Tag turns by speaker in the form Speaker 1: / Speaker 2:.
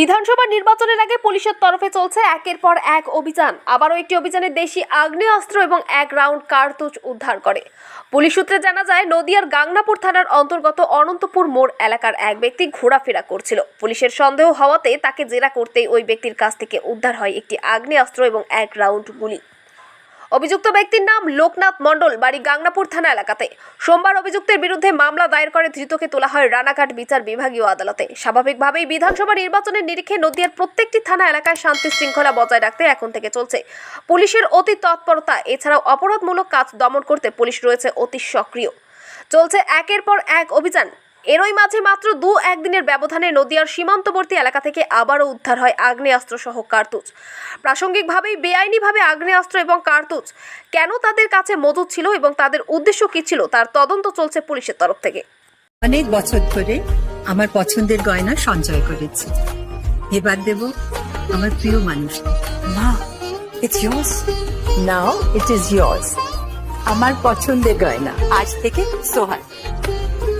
Speaker 1: বিধানসভা নির্বাচনের আগে পুলিশের তরফে চলছে একের পর এক অভিযান। আবারও একটি অভিযানে দেশি আগ্নেয়াস্ত্র এবং এক রাউন্ড কার্তুজ উদ্ধার করে। পুলিশ সূত্রে জানা যায়, নদিয়ার গাংনাপুর থানার অন্তর্গত অনন্তপুর মোড় এলাকার এক ব্যক্তি ঘোরাফেরা করছিল। পুলিশের সন্দেহ হওয়াতে তাকে জেরা করতেই ওই ব্যক্তির কাছ থেকে উদ্ধার হয় একটি আগ্নেয়াস্ত্র এবং এক রাউন্ড গুলি। অভিযুক্ত ব্যক্তির নাম লোকনাথ মণ্ডল, বাড়ি গাংনাপুর থানা এলাকাতে। সোমবার অভিযুক্তের বিরুদ্ধে মামলা দায়ের করে ধৃতকে তোলা হয় রানাঘাট বিচার বিভাগীয় আদালতে। স্বাভাবিকভাবেই বিধানসভা নির্বাচনের নিরিখে নদিয়ার প্রত্যেকটি থানা এলাকায় শান্তি শৃঙ্খলা বজায় রাখতে এখন থেকে চলছে। পুলিশের অতি তৎপরতা, এছাড়াও অপরাধমূলক কাজ দমন করতে পুলিশ রয়েছে অতি সক্রিয়। চলছে একের পর এক অভিযান। এরই মাঝে মাত্র দু একদিনের ব্যবধানে নদিয়ার সীমান্তবর্তী এলাকা থেকে আবারও উদ্ধার হয় আগ্নেয়াস্ত্র সহ কার্তুজ। প্রাসঙ্গিকভাবেই বেআইনিভাবে আগ্নেয়াস্ত্র এবং কার্তুজ কেন তাদের কাছে মজুদ ছিল এবং তাদের উদ্দেশ্য কী ছিল তার তদন্ত চলছে পুলিশের তরফ থেকে।
Speaker 2: অনেক বছর ধরে আমার পছন্দের গয়না সঞ্চয় করেছি। এবার দেব আমার প্রিয় মানুষ।
Speaker 3: মা it's yours. Now it is yours. আমার পছন্দের গয়না। আজ থেকে সোহান